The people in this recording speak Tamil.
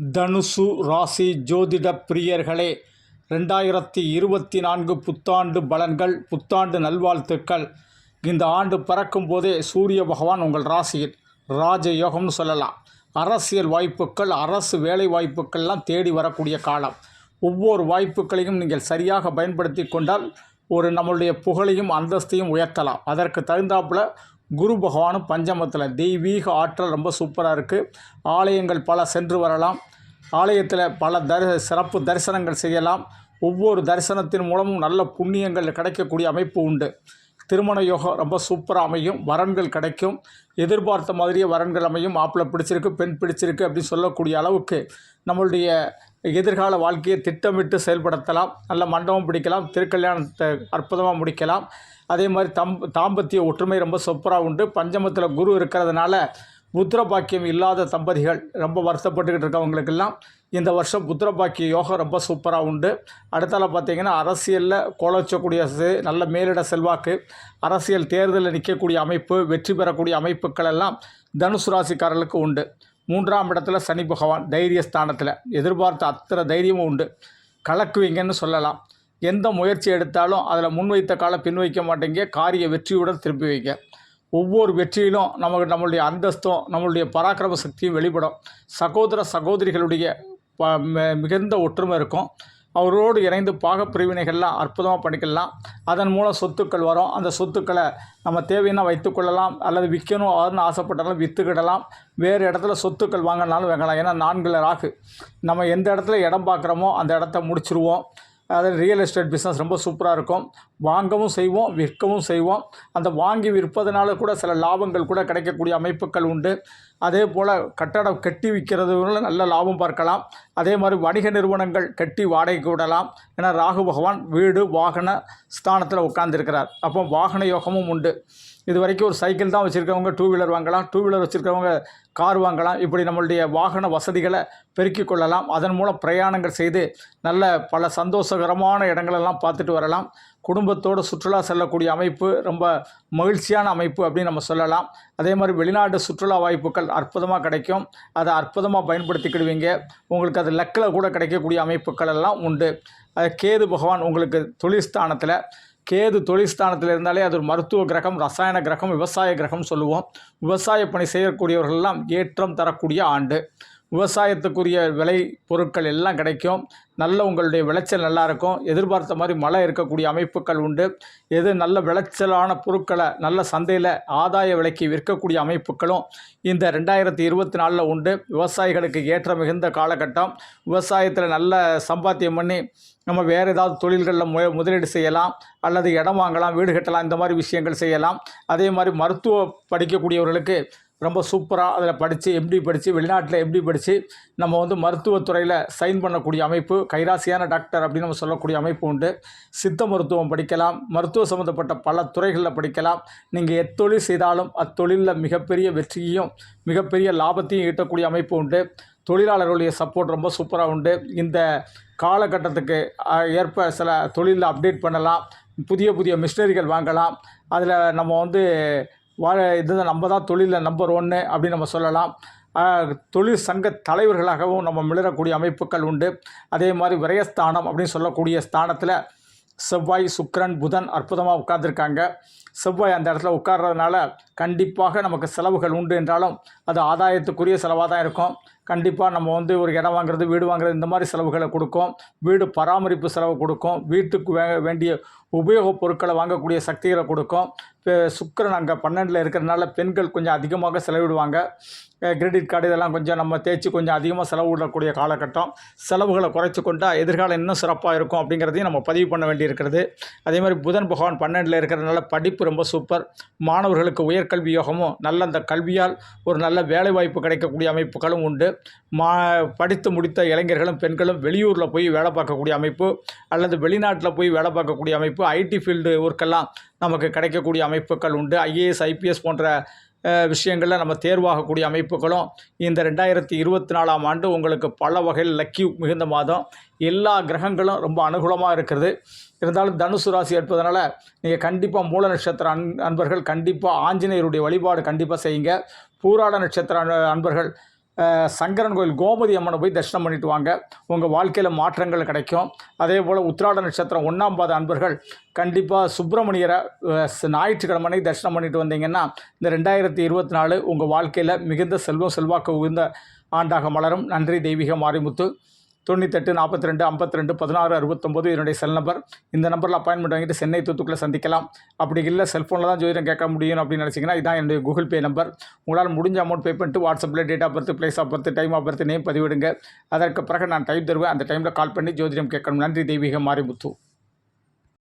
தனுசு ராசி ஜோதிட பிரியர்களே ரெண்டாயிரத்தி இருபத்தி நான்கு புத்தாண்டு பலன்கள் புத்தாண்டு நல்வாழ்த்துக்கள். இந்த ஆண்டு பிறக்கும் போதே சூரிய பகவான் உங்கள் ராசியில் ராஜ யோகம்னு சொல்லலாம். அரசியல் வாய்ப்புகள் அரசு வேலை வாய்ப்புகள்லாம் தேடி வரக்கூடிய காலம். ஒவ்வொரு வாய்ப்புகளையும் நீங்கள் சரியாக பயன்படுத்தி கொண்டால் ஒரு நம்மளுடைய புகழையும் அந்தஸ்தையும் உயர்த்தலாம். அதற்கு தகுந்தாப்புல குரு பகவானும் பஞ்சமத்தில். தெய்வீக ஆற்றல் ரொம்ப சூப்பராக இருக்குது ஆலயங்கள் பல சென்று வரலாம். ஆலயத்தில் பல தரி சிறப்பு தரிசனங்கள் செய்யலாம். ஒவ்வொரு தரிசனத்தின் மூலமும் நல்ல புண்ணியங்கள் கிடைக்கக்கூடிய அமைப்பு உண்டு. திருமண யோகம் ரொம்ப சூப்பராக அமையும். வரன்கள் கிடைக்கும். எதிர்பார்த்த மாதிரியே வரன்கள் அமையும். மாப்பிள்ளை பிடிச்சிருக்கு பெண் பிடிச்சிருக்கு அப்படின்னு சொல்லக்கூடிய அளவுக்கு நம்மளுடைய எதிர்கால வாழ்க்கையை திட்டமிட்டு செயல்படுத்தலாம். நல்ல மண்டபம் பிடிக்கலாம். திருக்கல்யாணத்தை அற்புதமாக முடிக்கலாம். அதே மாதிரி தம் தாம்பத்திய ஒற்றுமை ரொம்ப சூப்பராக உண்டு. பஞ்சமத்தில் குரு இருக்கிறதுனால புத்திர பாக்கியம் இல்லாத தம்பதிகள் ரொம்ப வருத்தப்பட்டுக்கிட்டு இருக்கவங்களுக்கெல்லாம் இந்த வருஷம் புத்திர பாக்கிய யோகம் ரொம்ப சூப்பராக உண்டு. அடுத்தால பார்த்தீங்கன்னா அரசியலில் கோலச்சக்கூடிய நல்ல மேலிட செல்வாக்கு அரசியல் தேர்தலில் நிற்கக்கூடிய அமைப்பு வெற்றி பெறக்கூடிய அமைப்புகள் எல்லாம் தனுசு ராசிக்காரர்களுக்கு உண்டு. மூன்றாம் இடத்துல சனி பகவான் தைரிய ஸ்தானத்தில் எதிர்பார்த்த அத்தனை தைரியமும் உண்டு. கலக்குவீங்கன்னு சொல்லலாம். எந்த முயற்சி எடுத்தாலும் அதில் முன்வைத்த காலம் பின் வைக்க மாட்டேங்க. காரிய வெற்றியுடன் திருப்பி வைக்க ஒவ்வொரு வெற்றியிலும் நமக்கு நம்மளுடைய அந்தஸ்தும் நம்மளுடைய பராக்கிரம சக்தியும் வெளிப்படும். சகோதர சகோதரிகளுடைய ப- மிகுந்த ஒற்றுமை இருக்கும். அவரோடு இணைந்து பாகப் பிரிவினைகள்லாம் அற்புதமாக பண்ணிக்கலாம். அதன் மூலம் சொத்துக்கள் வரும். அந்த சொத்துக்களை நம்ம தேவைன்னா வைத்துக்கொள்ளலாம் அல்லது விற்கணும் அதுன்னு ஆசைப்பட்டாலும் விற்றுக்கிடலாம் வேறு இடத்துல சொத்துக்கள் வாங்கினாலும் வாங்கலாம் ஏன்னா நான்கில் ராகு. நம்ம எந்த இடத்துல இடம் பார்க்குறோமோ அந்த இடத்த முடிச்சிருவோம். அதாவது ரியல் எஸ்டேட் பிஸ்னஸ் ரொம்ப சூப்பராக இருக்கும். வாங்கவும் செய்வோம் விற்கவும் செய்வோம். அந்த வாங்கி விற்பதனால கூட சில லாபங்கள் கூட கிடைக்கக்கூடிய அமைப்புகள் உண்டு. அதே போல் கட்டடம் கட்டி விற்கிறதுல நல்ல லாபம் பார்க்கலாம். அதே மாதிரி வணிக நிறுவனங்கள் கட்டி வாடகைக்கு விடலாம். ஏன்னா ராகு பகவான் வீடு வாகன ஸ்தானத்தில் உட்கார்ந்துருக்கிறார். அப்போ வாகன யோகமும் உண்டு. இது வரைக்கும் ஒரு சைக்கிள் தான் வச்சுருக்கவங்க டூ வீலர் வாங்கலாம். டூ வீலர் வச்சுருக்கவங்க கார் வாங்கலாம். இப்படி நம்மளுடைய வாகன வசதிகளை பெருக்கிக் கொள்ளலாம். அதன் மூலம் பிரயாணங்கள் செய்து நல்ல பல சந்தோஷகரமான இடங்களெல்லாம் பார்த்துட்டு வரலாம். குடும்பத்தோடு சுற்றுலா செல்லக்கூடிய அமைப்பு ரொம்ப மகிழ்ச்சியான அமைப்பு அப்படின்னு நம்ம சொல்லலாம். அதே மாதிரி வெளிநாட்டு சுற்றுலா வாய்ப்புகள் அற்புதமாக கிடைக்கும். அதை அற்புதமாக பயன்படுத்திக்கிடுவீங்க. உங்களுக்கு அது லக்கில் கூட கிடைக்கக்கூடிய அமைப்புகள் எல்லாம் உண்டு கேது பகவான் உங்களுக்கு தொழில் ஸ்தானத்தில் கேது தொழில்ஸ்தானத்தில் இருந்தாலே அது ஒரு மருத்துவ கிரகம் ரசாயன கிரகம் விவசாய கிரகம் சொல்லுவோம். விவசாய பணி செய்யக்கூடியவர்கள்லாம் ஏற்றம் தரக்கூடிய ஆண்டு. விவசாயத்துக்குரிய விலை பொருட்கள் எல்லாம் கிடைக்கும். நல்ல உங்களுடைய விளைச்சல் நல்லா இருக்கும் எதிர்பார்த்த மாதிரி மழை இருக்கக்கூடிய அமைப்புகள் உண்டு. எது நல்ல விளைச்சலான பொருட்களை நல்ல சந்தையில் ஆதாய விலைக்கு விற்கக்கூடிய அமைப்புகளும் இந்த ரெண்டாயிரத்தி இருபத்தி நாலில் உண்டு. விவசாயிகளுக்கு ஏற்ற மிகுந்த காலகட்டம். விவசாயத்தில் நல்ல சம்பாத்தியம் பண்ணி நம்ம வேறு ஏதாவது தொழில்களில் மு முதலீடு செய்யலாம். அல்லது இடம் வாங்கலாம் வீடு கட்டலாம் இந்த மாதிரி விஷயங்கள் செய்யலாம். அதே மாதிரி மருத்துவ படிக்கக்கூடியவர்களுக்கு ரொம்ப சூப்பராக அதில் படித்து எம்டி படித்து வெளிநாட்டில் எம்டி படித்து நம்ம வந்து மருத்துவத்துறையில் சைன் பண்ணக்கூடிய அமைப்பு கைராசியான டாக்டர் அப்படின்னு நம்ம சொல்லக்கூடிய அமைப்பு உண்டு. சித்த மருத்துவம் படிக்கலாம் மருத்துவ சம்மந்தப்பட்ட பல துறைகளில் படிக்கலாம். நீங்கள் எத்தொழில் செய்தாலும் அத்தொழிலில் மிகப்பெரிய வெற்றியையும் மிகப்பெரிய லாபத்தையும் ஈட்டக்கூடிய அமைப்பு உண்டு. தொழிலாளர்களுடைய சப்போர்ட் ரொம்ப சூப்பராக உண்டு. இந்த காலகட்டத்துக்கு ஏற்ப சில தொழிலில் அப்டேட் பண்ணலாம். புதிய புதிய மிஷினரிகள் வாங்கலாம். அதில் நம்ம வந்து வாழ இது நம்ம தான் தொழிலில் நம்பர் ஒன்று அப்படின்னு நம்ம சொல்லலாம். தொழில் சங்க தலைவர்களாகவும் நம்ம மிளறக்கூடிய அமைப்புகள் உண்டு. அதே மாதிரி விரயஸ்தானம் அப்படின்னு சொல்லக்கூடிய ஸ்தானத்தில் செவ்வாய் சுக்கரன் புதன் அற்புதமாக உட்கார்ந்துருக்காங்க. செவ்வாய் அந்த இடத்துல உட்கார்றதுனால கண்டிப்பாக நமக்கு செலவுகள் உண்டு என்றாலும் அது ஆதாயத்துக்குரிய செலவாக தான் இருக்கும். கண்டிப்பாக நம்ம வந்து ஒரு இடம் வாங்குறது வீடு வாங்குறது இந்த மாதிரி செலவுகளை கொடுக்கும். வீடு பராமரிப்பு செலவு கொடுக்கும். வீட்டுக்கு வே வேண்டிய உபயோகப் பொருட்களை வாங்கக்கூடிய சக்திகளை கொடுக்கும். இப்போ அங்கே பன்னெண்டில் இருக்கிறதுனால பெண்கள் கொஞ்சம் அதிகமாக செலவிடுவாங்க. கிரெடிட் கார்டு இதெல்லாம் கொஞ்சம் நம்ம தேய்ச்சி கொஞ்சம் அதிகமாக செலவிடக்கூடிய காலகட்டம். செலவுகளை குறைச்சி கொண்டால் எதிர்காலம் இன்னும் சிறப்பாக இருக்கும் அப்படிங்கிறதையும் நம்ம பதிவு பண்ண வேண்டியிருக்கிறது. அதே மாதிரி புதன் பகவான் பன்னெண்டில் இருக்கிறதுனால படிப்பு ரொம்ப சூப்பர். மாணவர்களுக்கு உயர்கல்வி யோகமும் நல்ல அந்த கல்வியால் ஒரு நல்ல வேலைவாய்ப்பு கிடைக்கக்கூடிய அமைப்புகளும் உண்டு. மா படித்து முடித்த இளைஞர்களும் பெண்களும் வெளியூரில் போய் வேலை பார்க்கக்கூடிய அமைப்பு அல்லது வெளிநாட்டில் போய் வேலை பார்க்கக்கூடிய அமைப்பு ஐடி ஃபீல்டு ஒர்க்கெல்லாம் நமக்கு கிடைக்கக்கூடிய அமைப்புகள் உண்டு. ஐஏஎஸ் ஐபிஎஸ் போன்ற விஷயங்களில் நம்ம தேர்வாகக்கூடிய அமைப்புகளும் இந்த ரெண்டாயிரத்தி இருபத்தி நாலாம் ஆண்டு உங்களுக்கு பல வகையில் லக்கி மிகுந்த மாதம். எல்லா கிரகங்களும் ரொம்ப அனுகூலமாக இருக்கிறது. இருந்தாலும் தனுசு ராசி எடுப்பதனால நீங்கள் கண்டிப்பாக மூல நட்சத்திர அன் அன்பர்கள் கண்டிப்பாக ஆஞ்சநேயருடைய வழிபாடு கண்டிப்பாக செய்யுங்க. பூராட நட்சத்திர அன்பர்கள் சங்கரன் கோயில் கோமதி அம்மனை போய் தரிசனம் பண்ணிட்டு வாங்க. உங்கள் வாழ்க்கையில் மாற்றங்கள் கிடைக்கும். அதே போல் உத்திராட நட்சத்திரம் ஒன்றாம் பாத அன்பர்கள் கண்டிப்பாக சுப்பிரமணியரை ச- ஞாயிற்றுக்கிழமை தரிசனம் பண்ணிட்டு வந்தீங்கன்னா இந்த ரெண்டாயிரத்தி இருபத்தி நாலு உங்கள் வாழ்க்கையில் மிகுந்த செல்வம் செல்வாக்கு உயர்ந்த ஆண்டாக மலரும். நன்றி தெய்வீக மாரிமுத்து. தொண்ணூத்தெட்டு நாற்பத்தி ரெண்டு ஐம்பத்தி ரெண்டு பதினாறு அறுபத்தொம்போது என்னுடைய செல் நம்பர் இந்த நம்பரில் அப்பாயின்மெண்ட் வாங்கிட்டு சென்னை தூத்துக்குள்ளே சந்திக்கலாம். அப்படி இல்லை செல்ஃபோனில் தான் ஜோதிடம் கேட்க முடியும் அப்படின்னு நினச்சிங்கன்னா இதான் என்னுடைய கூகுள் பே நம்பர் உங்களால் முடிஞ்ச அமௌண்ட் பே பண்ணிட்டு வாட்ஸ்அப்பில் date of birth place of birth time of birth name பதிவிடுங்க. அதற்கு பிறகு நான் டைம் தருவேன். அந்த டைமில் கால் பண்ணி ஜோதிடம் கேட்கணும். நன்றி தெய்வீகம் மாரிமுத்து.